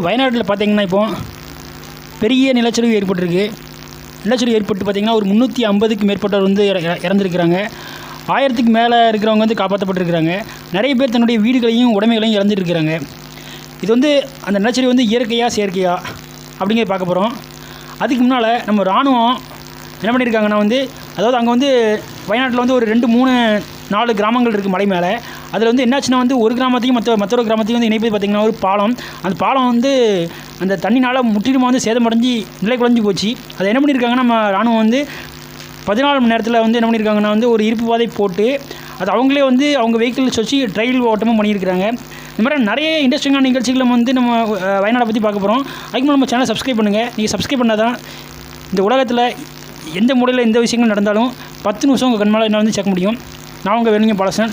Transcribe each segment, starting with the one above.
வயநாட்டில் பார்த்தீங்கன்னா இப்போ பெரிய நிலச்சரிவு ஏற்பட்டிருக்கு. நிலச்சரிவு ஏற்பட்டு பார்த்தீங்கன்னா ஒரு முந்நூற்றி ஐம்பதுக்கு மேற்பட்டவர் வந்து இற- இறந்துருக்கிறாங்க. ஆயிரத்துக்கு மேலே இருக்கிறவங்க வந்து காப்பாற்றப்பட்டிருக்கிறாங்க. நிறைய பேர் தன்னுடைய வீடுகளையும் உடைமைகளையும் இழந்துருக்கிறாங்க இது வந்து அந்த நிலச்சரிவு வந்து இயற்கையாக செயற்கையாக அப்படிங்கிறத பார்க்க போகிறோம் அதுக்கு முன்னால் நம்ம இராணுவம் என்ன பண்ணியிருக்காங்கன்னா வந்து அதாவது அங்கே வந்து வயநாட்டில் வந்து ஒரு ரெண்டு மூணு நாலு கிராமங்கள் இருக்குது மலை மேலே. அதில் வந்து என்னாச்சுன்னா வந்து ஒரு கிராமத்தையும் மற்ற மற்றொரு கிராமத்தையும் வந்து இணைப்பது பார்த்திங்கன்னா ஒரு பாலம். அந்த பாலம் வந்து அந்த தண்ணினால் முற்றிலுமாக வந்து சேதமடைஞ்சு நிலை குழஞ்சி போச்சு. அதை என்ன பண்ணியிருக்காங்கன்னா நம்ம ராணுவம் வந்து பதினாலு மணி நேரத்தில் வந்து என்ன பண்ணியிருக்காங்கன்னா வந்து ஒரு இருப்பு பாதை போட்டு அது அவங்களே வந்து அவங்க வெஹிக்கிள்ஸ் வச்சு ட்ரையல் ஓட்டமும் பண்ணியிருக்கிறாங்க. இந்த மாதிரி நிறைய இன்ட்ரெஸ்டிங்கான நிகழ்ச்சிகளை வந்து நம்ம வயநாடை பற்றி பார்க்க போகிறோம் அதுக்கு நம்ம சேனலை சப்ஸ்கிரைப் பண்ணுங்கள் நீங்கள் சப்ஸ்கிரைப் பண்ணால் தான் இந்த உலகத்தில் எந்த மூலையில் எந்த விஷயங்கள் நடந்தாலும் பத்து நிமிஷம் உங்கள் கண்மால் என்ன வந்து சேர்க்க முடியும். நான் உங்கள் வேணுங்க பாலசன்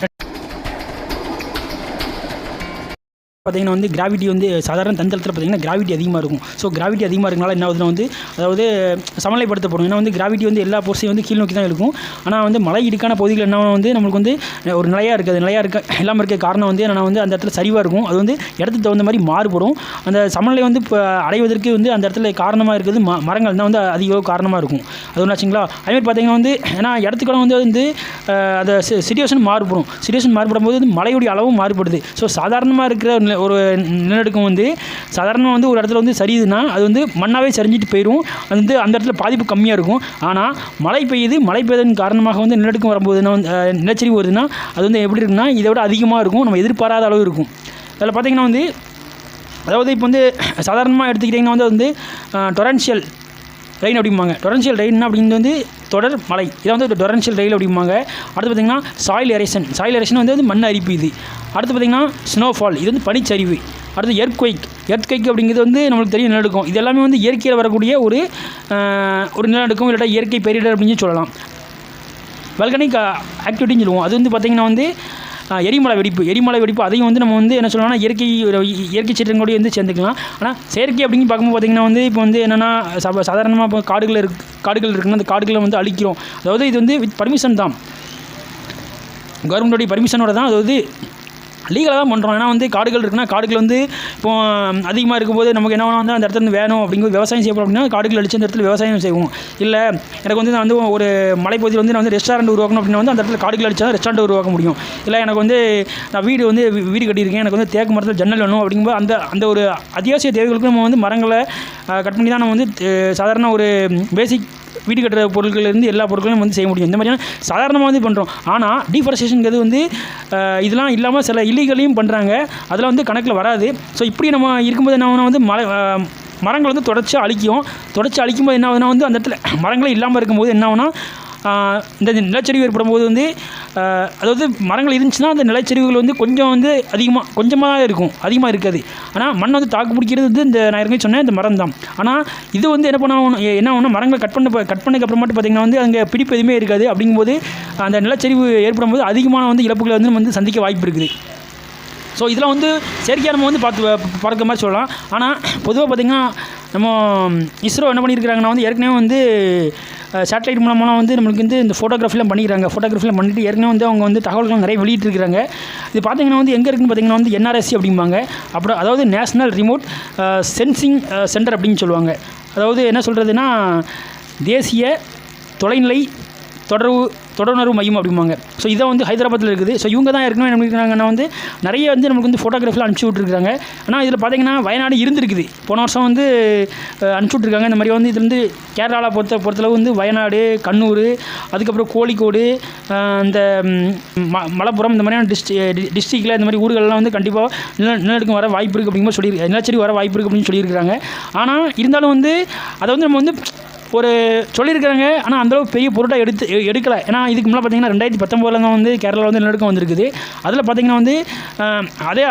பார்த்திங்கன்னா வந்து கிராவிட்டி வந்து சாதாரண தந்தளத்தில் பார்த்தீங்கன்னா கிராவிட்டி அதிகமாக இருக்கும். ஸோ கிராவிட்டி அதிகமாக இருக்கனால என்ன ஆகுதுன்னா வந்து அதாவது சமநிலைப்படுத்தப்படும் ஏன்னா வந்து கிராவிட்டி வந்து எல்லா போர்ஸையும் வந்து கீழ் நோக்கி தான் இருக்கும். ஆனால் வந்து மலை இடுக்கான பகுதிகள் என்ன வந்து நம்மளுக்கு வந்து ஒரு நிலையாக இருக்குது. நிலையாக இருக்க இல்லாமல் இருக்க காரணம் வந்து என்னென்னா வந்து அந்த இடத்துல சரிவாக இருக்கும். அது வந்து இடத்துக்கு தகுந்த மாதிரி மாறுபடும். அந்த சமநிலை வந்து இப்போ அடைவதற்கு வந்து அந்த இடத்துல காரணமாக இருக்கிறது ம மரங்கள் தான் வந்து அதிக காரணமாக இருக்கும். அது ஒன்றாச்சுங்களா அதேமாதிரி பார்த்தீங்கன்னா வந்து ஏன்னா இடத்துக்கெல்லாம் வந்து வந்து அந்த சுச்சுவேஷன் மாறுபடும். சுச்சுவேஷன் மாறுபடும் போது வந்து அளவும் மாறுபடுது. ஸோ சாதாரணமாக இருக்கிற நில- ஒரு நிலநடுக்கம் வந்து சாதாரணமாக வந்து ஒரு இடத்துல வந்து சரியுதுன்னா அது வந்து மண்ணாகவே சரிஞ்சிட்டு போயிடும் அது வந்து அந்த இடத்துல பாதிப்பு கம்மியாக இருக்கும். ஆனால் மழை பெய்யுது மழை பெய்ததன் காரணமாக வந்து நிலநடுக்கம் வரும்போதுன்னா வந்து நிலச்சரிவு வருதுன்னா அது வந்து எப்படி இருக்குன்னா இதை விட அதிகமாக இருக்கும் நம்ம எதிர்பாராத அளவு இருக்கும். அதில் பார்த்தீங்கன்னா வந்து அதாவது இப்போ வந்து சாதாரணமாக எடுத்துக்கிட்டிங்கன்னா வந்து வந்து டொரன்ஷியல் ரெயின் அப்படிம்பாங்க. டொரன்ஷியல் ரெயின் அப்படிங்கிறது வந்து தொடர் மழை இதை வந்து டொரன்ஷியல் ரெயில் அப்படிம்பாங்க. அடுத்து பார்த்திங்கன்னா சாயில் எரேஷன் சாயில் எரேஷன் வந்து வந்து மண் அரிப்பு இது. அடுத்து பார்த்திங்கன்னா ஸ்னோஃபால் இது வந்து பனிச்சரிவு. அடுத்து எர்த்குவைக் எர்த்குவைக் அப்படிங்கிறது வந்து நம்மளுக்கு தெரியும் நிலநடுக்கம். இது எல்லாமே வந்து இயற்கையில் வரக்கூடிய ஒரு ஒரு நிலநடுக்கம் இல்லாட்டா இயற்கை பேரிடர் அப்படின்னு சொல்லலாம். வெல்கனிக் ஆக்டிவிட்டின்னு uh, சொல்லுவோம். அது வந்து பார்த்திங்கன்னா வந்து எரிமலை வெடிப்பு எரிமலை வெடிப்பு அதையும் வந்து நம்ம வந்து என்ன சொல்லணும்னா இயற்கை இ- இயற்கை சீற்றங்களோடய வந்து சேர்ந்துக்கலாம். ஆனால் செயற்கை அப்படின்னு பார்க்கும்போது பார்த்திங்கன்னா வந்து இப்போ வந்து என்னென்னா சப சாதாரணமாக இப்போ காடுகள் இருக்கு காடுகள் இருக்குன்னா அந்த காடுகளை வந்து அழிக்கிறோம். அதாவது இது வந்து வித் பர்மிஷன் தான். கவர்மெண்டோடைய பர்மிஷனோட தான் அதாவது லீகலாக தான் பண்ணுறோம் ஏன்னா வந்து காடுகள் இருக்குன்னா காடுகள் வந்து இப்போ அதிகமாக இருக்கும்போது நமக்கு என்ன வேணும் வந்து அந்த இடத்துல இருந்து வேணும் அப்படிங்கிற விவசாயம் செய்யப்படும் அப்படின்னா காடுகள் அழிச்சு அந்த இடத்துல விவசாயம் செய்வோம். இல்லை எனக்கு வந்து நான் வந்து ஒரு மலைப்பகுதியில் வந்து நான் வந்து ரெஸ்டாரண்ட் உருவாக்கணும் அப்படின்னா வந்து அந்த இடத்துல காடுகள் அழிச்சா தான் ரெஸ்டாரண்ட் உருவாக்க முடியும். இல்லை எனக்கு வந்து நான் வீடு வந்து வீ- வீடு கட்டியிருக்கேன். எனக்கு வந்து தேக்கு மரத்தில் ஜன்னல் வேணும் அப்படிங்கும்போது அந்த அந்த ஒரு அத்தியாவசிய தேவைகளுக்கு நம்ம வந்து மரங்களை கட் பண்ணி தான் நம்ம வந்து சாதாரண ஒரு பேசிக் வீடு கட்டுற பொருட்கள்லேருந்து எல்லா பொருட்களையும் வந்து செய்ய முடியும். இந்த மாதிரியான சாதாரணமாக வந்து பண்ணுறோம் ஆனால் டீஃபாரஸ்டேஷனுங்கிறது வந்து இதெல்லாம் இல்லாமல் சில இல்லீகலையும் பண்ணுறாங்க அதெல்லாம் வந்து கணக்கில் வராது. ஸோ இப்படி நம்ம இருக்கும்போது என்ன வந்து மலை மரங்கள் வந்து தொடர்ச்சி அழிக்கும். தொடர்ச்சி அழிக்கும்போது என்ன ஆகுதுன்னா வந்து அந்த இடத்துல மரங்களே இல்லாமல் இருக்கும்போது என்ன ஆகுனா இந்த நிலச்சரிவு ஏற்படும் போது வந்து அதாவது மரங்கள் இருந்துச்சுன்னா அந்த நிலச்சரிவுகள் வந்து கொஞ்சம் வந்து அதிகமாக கொஞ்சமாக தான் இருக்கும் அதிகமாக இருக்காது. ஆனால் மண் வந்து தாக்கு பிடிக்கிறது வந்து இந்த நான் ஏற்கனவே சொன்னேன் இந்த மரம் தான் ஆனால் இது வந்து என்ன பண்ண என்ன ஒன்று மரங்களை கட் பண்ண கட் பண்ணதுக்கு அப்புறமாட்டு பார்த்திங்கன்னா வந்து அங்கே பிடிப்பு எதுவுமே இருக்காது. அப்படிங்கும்போது அந்த நிலச்சரிவு ஏற்படும் போது அதிகமான வந்து இழப்புகளை வந்து நம்ம வந்து சந்திக்க வாய்ப்பு இருக்குது. ஸோ இதெல்லாம் வந்து செயற்கையாக நம்ம வந்து பார்த்து பார்க்குற மாதிரி சொல்லலாம். ஆனால் பொதுவாக பார்த்திங்கன்னா நம்ம இஸ்ரோ என்ன பண்ணியிருக்கிறாங்கன்னா வந்து ஏற்கனவே வந்து சேட்டலைட் மூலமாக வந்து நம்மளுக்கு வந்து இந்த ஃபோட்டோகிராஃபிலாம் பண்ணிக்கிறாங்க. ஃபோட்டோகிராஃபிலாம் பண்ணிட்டு ஏற்கனவே வந்து அவங்க வந்து தகவல்கள் நிறைய வெளியிட்டிருக்கிறாங்க. இது பார்த்திங்கன்னா வந்து எங்கே இருக்குன்னு பார்த்தீங்கன்னா வந்து என்ஆர்எஸ்சி அப்படிம்பாங்க. அப்புறம் அதாவது நேஷ்னல் ரிமோட் சென்சிங் சென்டர் அப்படின்னு சொல்லுவாங்க. அதாவது என்ன சொல்கிறதுனா தேசிய தொலைநிலை தொடர்பு தொடர்புணர்வு மையம் அப்படிம்பாங்க. ஸோ இதை வந்து ஹைதராபாத்தில் இருக்குது. ஸோ இவங்க தான் ஏற்கனவே என்ன இருக்கிறாங்கன்னா வந்து நிறைய வந்து நமக்கு வந்து ஃபோட்டோகிராஃபில் அனுப்பிச்சி விட்ருக்காங்க ஆனால் இதில் பார்த்தீங்கன்னா வயநாடு இருந்திருக்குது. போன வருஷம் வந்து அனுப்பிச்சி விட்ருக்காங்க இந்த மாதிரி வந்து இது வந்து கேரளாவில் பொறுத்த பொறுத்தளவு வந்து வயநாடு கண்ணூர் அதுக்கப்புறம் கோழிக்கோடு இந்த ம மலப்புரம் இந்த மாதிரியான டிஸ்ட்ரி டிஸ்ட்ரிக்டில் இந்த மாதிரி ஊர்கள்லாம் வந்து கண்டிப்பாக நில நிலநடுக்கம் வர வாய்ப்பு இருக்குது அப்படிங்கிற சொல்லி நிலச்சரி வர வாய்ப்பு இருக்குது அப்படின்னு சொல்லியிருக்காங்க ஆனால் இருந்தாலும் வந்து அதை வந்து நம்ம வந்து ஒரு சொல்லியிருக்காங்க ஆனால் அந்தளவு பெரிய பொருட்டாக எடுத்து எடுக்கலை. ஏன்னா இதுக்கு முன்னாடி பார்த்தீங்கன்னா ரெண்டாயிரத்தி பத்தொம்போதில் தான் வந்து கேரளாவில் வந்து நிலநடுக்கம் வந்திருக்குது. அதில் பார்த்தீங்கன்னா வந்து அதே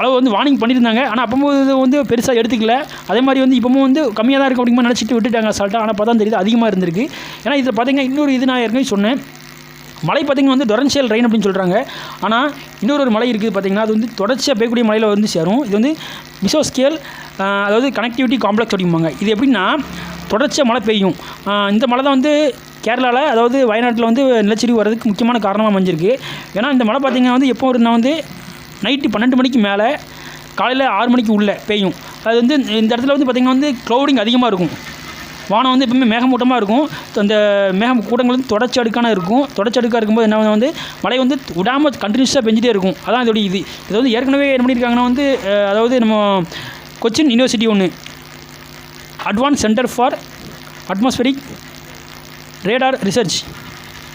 அளவு வந்து வார்னிங் பண்ணியிருந்தாங்க. ஆனால் அப்போது வந்து பெருசாக எடுத்துக்கல. அதே மாதிரி வந்து இப்போவும் வந்து கம்மியாக தான் இருக்கும் அப்படிங்கிற நினச்சிட்டு விட்டுட்டாங்க அசால்ட்டாக ஆனால் பார்த்தா தெரியுது அதிகமாக இருந்திருக்கு. ஏன்னா இதில் பார்த்தீங்கன்னா இன்னொரு இது நான் ஏற்கனவே சொன்னேன். மலை பார்த்திங்கன்னா வந்து டொரன்ஷியல் ரெயின் அப்படின்னு சொல்கிறாங்க ஆனால் இன்னொரு ஒரு மலை இருக்குது பார்த்திங்கன்னா அது வந்து தொடர்ச்சியாக பெய்யக்கூடிய மலையில் வந்து சேரும். இது வந்து மிசோ ஸ்கேல் அதாவது கனெக்டிவிட்டி காம்ப்ளெக்ஸ் அப்படிம்பாங்க. இது எப்படின்னா தொடர்ச்சியாக மழை பெய்யும். இந்த மழை தான் வந்து கேரளாவில் அதாவது வயநாட்டில் வந்து நிலச்சரிவு வர்றதுக்கு முக்கியமான காரணமாக அமைஞ்சிருக்கு. ஏன்னா இந்த மழை பார்த்திங்கன்னா வந்து எப்போ இருந்தால் வந்து நைட்டு பன்னெண்டு மணிக்கு மேலே காலையில் ஆறு மணிக்கு உள்ளே பெய்யும். அது வந்து இந்த இடத்துல வந்து பார்த்திங்கன்னா வந்து க்ளௌடிங் அதிகமாக இருக்கும். வானம் வந்து எப்பவுமே மேகமூட்டமாக இருக்கும். அந்த மேகம் கூட்டங்கள் வந்து தொடர்ச்சி அடுக்கான இருக்கும். தொடர்ச்சி அடுக்காக இருக்கும்போது என்ன வந்து மழை வந்து விடாமல் கண்டினியூஸாக பெஞ்சிட்டே இருக்கும். அதான் இதோடைய இது. இது வந்து ஏற்கனவே என்ன பண்ணியிருக்காங்கன்னா வந்து அதாவது நம்ம கொச்சின் யூனிவர்சிட்டி ஒன்று advance centre for atmospheric radar research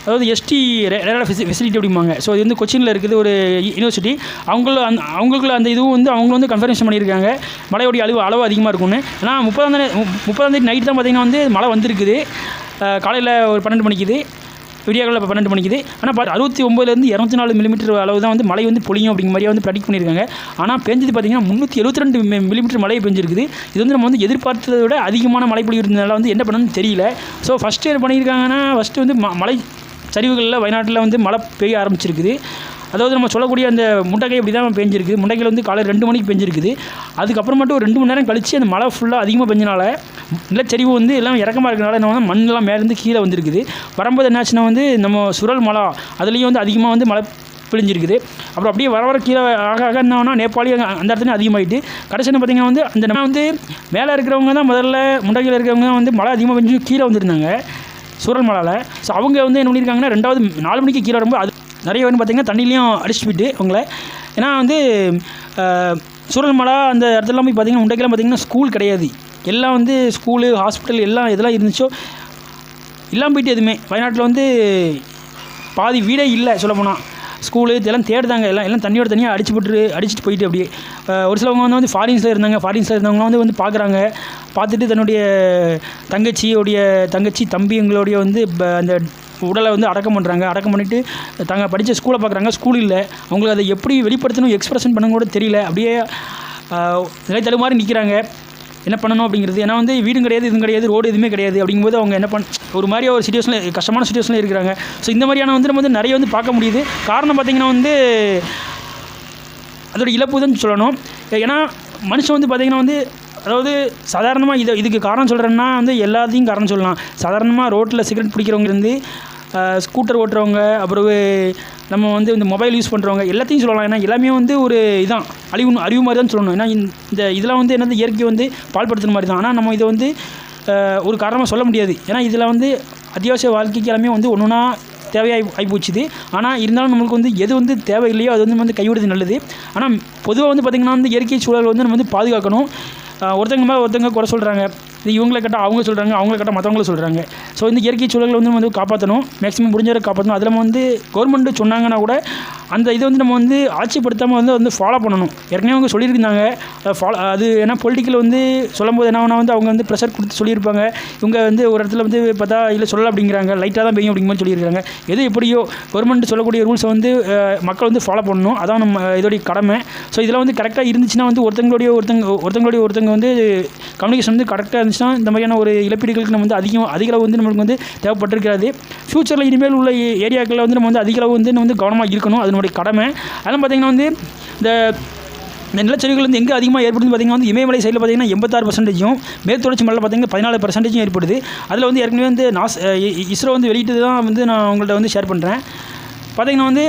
அதாவது எஸ்டி ரேடார் ஃபெசிலிட்டி அப்படிம்பாங்க. ஸோ இது வந்து கொச்சினில் இருக்குது ஒரு யூனிவர்சிட்டி அவங்கள அந்த அவங்களுக்குள்ள அந்த இதுவும் வந்து அவங்க வந்து கன்ஃபர்மேஷன் பண்ணியிருக்காங்க. மழையோடைய அளவு அளவு அதிகமாக இருக்கும்னு. ஏன்னா முப்பதாம் தேதி முப்பதாம் தேதி நைட் தான் பார்த்திங்கன்னா வந்து மழை வந்திருக்குது. காலையில் ஒரு பன்னெண்டு மணிக்குது. விடியாக்களில் இப்போ பன்னெண்டு மணிக்குது. ஆனால் பார்த்து அறுபத்தி ஒம்பதுலேருந்து இரநூத்தி நாலு மில்லிமீட்டர் அளவு தான் வந்து மழை வந்து பொழியும் அப்படிங்கிற மாதிரியே வந்து ப்ரெடிக்ட் பண்ணியிருக்காங்க ஆனால் பெஞ்சது பார்த்தீங்கன்னா முந்நூற்றி எழுபத்தி ரெண்டு மில்லிமீட்டர் மழை பெஞ்சிருக்குது. இது வந்து நம்ம வந்து எதிர்பார்த்ததை விட அதிகமான மழை பொழிவுறதுனால வந்து என்ன பண்ணணும்னு தெரியல. ஸோ ஃபஸ்ட்டு இயர் பண்ணியிருக்காங்கன்னா ஃபஸ்ட்டு வந்து ம- மழை சரிவுகளில் வயநாட்டில் வந்து மழை பெய்ய ஆரம்பிச்சிருக்குது. அதாவது நம்ம சொல்லக்கூடிய அந்த முட்டைக்கை அப்படி தான் பெஞ்சிருக்கு. முட்டைக்கையில் வந்து காலை ரெண்டு மணிக்கு பெஞ்சிருக்குது. அதுக்கப்புறம் மட்டும் ஒரு ரெண்டு மணி நேரம் கழித்து அந்த மழை ஃபுல்லாக அதிகமாக பெஞ்சனால நிலச்சரிவு வந்து எல்லாம் இறக்கமாக இருக்கிறனால என்ன வந்து மண்ணெல்லாம் மேலேருந்து கீழே வந்திருக்குது. வரும்போது என்னாச்சுன்னா வந்து நம்ம சுரல் மலை அதுலேயும் வந்து அதிகமாக வந்து மழை பிழிஞ்சிருக்குது அப்புறம் அப்படியே வர வர கீழே ஆக ஆக என்னன்னா நேபாளி அந்த இடத்துல அதிகமாகிட்டு கடைசியில் பார்த்தீங்கன்னா வந்து அந்த நம்ம வந்து மேலே இருக்கிறவங்க தான் முதல்ல முண்டகையில் இருக்கிறவங்க தான் வந்து மழை அதிகமாக பெஞ்சு கீழே வந்துருந்தாங்க. சூரல் மலையில் ஸோ அவங்க வந்து என்ன பண்ணியிருக்காங்கன்னா ரெண்டாவது நாலு மணிக்கு கீழே வரும்போது அது நிறைய வந்து பார்த்திங்கன்னா தண்ணிலையும் அடிச்சுட்டு போயிட்டு அவங்கள. ஏன்னா வந்து அஹ், மலை அந்த இடத்துலலாம் போய் பார்த்திங்கன்னா முண்டைக்கெல்லாம் பார்த்திங்கன்னா ஸ்கூல் கிடையாது. எல்லாம் வந்து ஸ்கூலு ஹாஸ்பிட்டல் எல்லாம் இதெல்லாம் இருந்துச்சோ இல்லாமல் போயிட்டு எதுவுமே. வயநாட்டில் வந்து பாதி வீடே இல்லை சொல்லப்போனால் ஸ்கூலு இதெல்லாம் தேடுதாங்க எல்லாம். எல்லாம் தண்ணியோட தனியாக அடிச்சு போட்டு அடிச்சுட்டு போயிட்டு அப்படியே. ஒரு சிலவங்க வந்து வந்து ஃபாரின்ஸில் இருந்தாங்க. ஃபாரின்ஸில் இருந்தவங்க வந்து வந்து பார்க்குறாங்க பார்த்துட்டு தன்னுடைய தங்கச்சியோடைய தங்கச்சி தம்பிங்களுடைய வந்து அந்த உடலை வந்து அடக்கம் பண்ணுறாங்க அடக்கம் பண்ணிவிட்டு தாங்க படித்த ஸ்கூலை பார்க்குறாங்க. ஸ்கூல் இல்லை. அவங்களுக்கு அதை எப்படி வெளிப்படுத்தணும் எக்ஸ்பிரஷன் பண்ண கூட தெரியல. அப்படியே நிலை நிலைத்தழு நிற்கிறாங்க என்ன பண்ணணும் அப்படிங்கிறது. ஏன்னா வந்து வீடும் கிடையாது இதுவும் கிடையாது ரோடு எதுவுமே கிடையாது. அப்படிங்கும்போது அவங்க என்ன பண்ண ஒரு மாதிரி ஒரு சுச்சுவேஷனில் கஷ்டமான சுச்சுவேஷனில் இருக்கிறாங்க. ஸோ இந்த மாதிரியான வந்து நம்ம வந்து நிறைய வந்து பார்க்க முடியுது. காரணம் பார்த்திங்கன்னா வந்து அதோட இழப்பு தான் சொல்லணும். ஏன்னா மனுஷன் வந்து பார்த்திங்கன்னா வந்து அதாவது சாதாரணமாக இதை இதுக்கு காரணம் சொல்கிறேன்னா வந்து எல்லாத்தையும் காரணம் சொல்லலாம். சாதாரணமாக ரோட்டில் சிகரெட் பிடிக்கிறவங்க இருந்து ஸ்கூட்டர் ஓட்டுறவங்க அப்புறவு நம்ம வந்து இந்த மொபைல் யூஸ் பண்ணுறவங்க எல்லாத்தையும் சொல்லலாம். ஏன்னா எல்லாமே வந்து ஒரு இதான். அழிவு அழிவு மாதிரி தான் சொல்லணும். ஏன்னா இந்த- இதெல்லாம் வந்து என்னது இயற்கை வந்து பால்படுத்துகிற மாதிரி தான். ஆனால் நம்ம இதை வந்து ஒரு காரணமாக சொல்ல முடியாது. ஏன்னா இதில் வந்து அத்தியாவசிய வாழ்க்கைக்கு எல்லாமே வந்து ஒன்று ஒன்றா தேவையாகி ஆகிப்போச்சுது ஆனால் இருந்தாலும் நம்மளுக்கு வந்து எது வந்து தேவையில்லையோ அது வந்து நம்ம வந்து கைவிடுறது நல்லது. ஆனால் பொதுவாக வந்து பார்த்திங்கன்னா வந்து இயற்கை சூழல் வந்து நம்ம வந்து பாதுகாக்கணும். ஒருத்தங்க மேலே ஒருத்தங்க குறை சொல்கிறாங்க இது இவங்களை கேட்டால் அவங்க சொல்கிறாங்க அவங்கள கேட்டால் மற்றவங்களும் சொல்கிறாங்க ஸோ இந்த இயற்கை சூழல்களை வந்து வந்து காப்பாற்றணும் மேக்ஸிமம் முடிஞ்சவரை காப்பாற்றணும் அதில் வந்து கவர்மெண்ட்டு சொன்னாங்கன்னா கூட அந்த இதை வந்து நம்ம வந்து ஆட்சிப்படுத்தாமல் வந்து வந்து ஃபாலோ பண்ணணும். ஏற்கனவே அவங்க சொல்லியிருந்தாங்க. ஃபாலோ அது ஏன்னா பொலிட்டிக்கல் வந்து சொல்லும்போது என்ன வந்து அவங்க வந்து ப்ரெஷர் கொடுத்து சொல்லியிருப்பாங்க. இவங்க வந்து ஒரு இடத்துல வந்து பார்த்தா இல்லை சொல்லலை அப்படிங்கிறாங்க. லைட்டாக தான் பெய்யும் அப்படிங்கிற மாதிரி சொல்லியிருக்காங்க. எது எப்படியோ கவர்மெண்ட் சொல்லக்கூடிய ரூல்ஸை வந்து மக்கள் வந்து ஃபாலோ பண்ணணும். அதான் நம்ம இதோடைய கடமை. ஸோ இதில் வந்து கரெக்டாக இருந்துச்சுன்னா வந்து ஒருத்தங்களுடைய ஒருத்தங்க ஒருத்தங்களுடைய ஒருத்தங்க வந்து கம்யூனிகேஷன் வந்து கரெக்டாக இருந்துச்சுன்னா இந்த மாதிரியான ஒரு இழப்பீடுகளுக்கு நம்ம வந்து அதிகம் அதிக அளவு வந்து நம்மளுக்கு வந்து தேவைப்பட்டிருக்காது. ஃப்யூச்சரில் இனிமேல் உள்ள ஏரியாக்களில் வந்து நம்ம வந்து அதிக அளவு வந்து நம்ம வந்து கவனமாக இருக்கணும். அது அதனுடைய கடமை. அதெல்லாம் பார்த்திங்கன்னா வந்து இந்த இந்த நிலச்சரிவுகள் வந்து எங்கே அதிகமாக ஏற்படுது பார்த்தீங்கன்னா வந்து இமயமலை சைடில் பார்த்தீங்கன்னா எண்பத்தாறு பர்சன்டேஜும் மேற்கு தொடர்ச்சி மலையில் பார்த்தீங்கன்னா பதினாலு பர்சன்டேஜும் ஏற்படுது. அதில் வந்து ஏற்கனவே வந்து நாஸ் இஸ்ரோ வந்து வெளியிட்டு தான் வந்து நான் உங்கள்கிட்ட வந்து ஷேர் பண்ணுறேன் பார்த்திங்கன்னா வந்து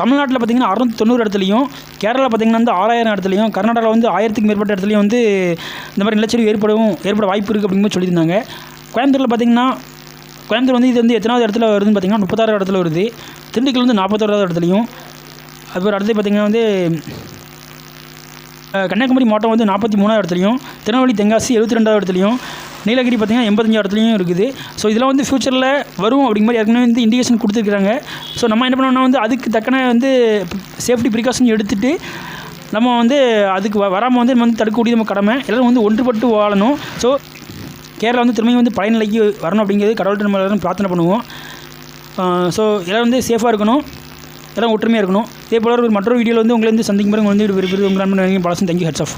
தமிழ்நாட்டில் பார்த்தீங்கன்னா அறுநூத்தி தொண்ணூறு இடத்துலையும் கேரளா பார்த்தீங்கன்னா வந்து ஆறாயிரம் இடத்துலையும் கர்நாடகாவில் வந்து ஆயிரத்துக்கு மேற்பட்ட இடத்துலையும் வந்து இந்த மாதிரி நிலச்சரிவு ஏற்படவும் ஏற்பட வாய்ப்பு இருக்குது அப்படின்னு சொல்லியிருந்தாங்க. கோயம்புத்தூரில் பார்த்தீங்கன்னா கோயம்புத்தூர் வந்து இது வந்து எத்தனாவது இடத்துல வருதுன்னு பார்த்திங்கன்னா முப்பத்தாறாவது இடத்துல வருது. திண்டுக்கல் வந்து நாற்பத்தோராவது இடத்துலையும். அதுக்கப்புறம் அடுத்து பார்த்திங்கன்னா வந்து கன்னியாகுமரி மாவட்டம் வந்து நாற்பத்தி மூணாவது இடத்துலையும் திருநெல்வேலி தென்காசி எழுபத்தி ரெண்டாவது இடத்துலையும் நீலகிரி பார்த்திங்கன்னா எண்பத்தஞ்சு இடத்துலையும் இருக்குது. ஸோ இதெல்லாம் வந்து ஃப்யூச்சரில் வரும் அப்படிங்கிற மாதிரி ஏற்கனவே வந்து இண்டிகேஷன் கொடுத்துருக்காங்க ஸோ நம்ம என்ன பண்ணோம்னா வந்து அதுக்கு தக்கன வந்து சேஃப்டி ப்ரிகாஷன் எடுத்துகிட்டு நம்ம வந்து அதுக்கு வராமல் வந்து நம்ம வந்து தடுக்கக்கூடிய நம்ம கடமை எல்லோரும் வந்து ஒன்றுபட்டு வாழணும். ஸோ கேரளா வந்து திரும்பியும் வந்து பழைய நிலைக்கு வரணும் அப்படிங்கிறது கடவுள்கிட்ட நம்ம எல்லாரும் பிரார்த்தனை பண்ணுவோம் ஸோ எல்லோரும் வந்து சேஃபாக இருக்கணும் எல்லாம் ஒற்றுமையாக இருக்கணும் இதே போல ஒரு மற்றொரு வீடியோவில் வந்து உங்களை வந்து சந்திக்கும் பிறகு வந்து விரும்பி உங்கள் நண்பன் தேங்க்யூ ஹெட்ஸ் ஆஃப்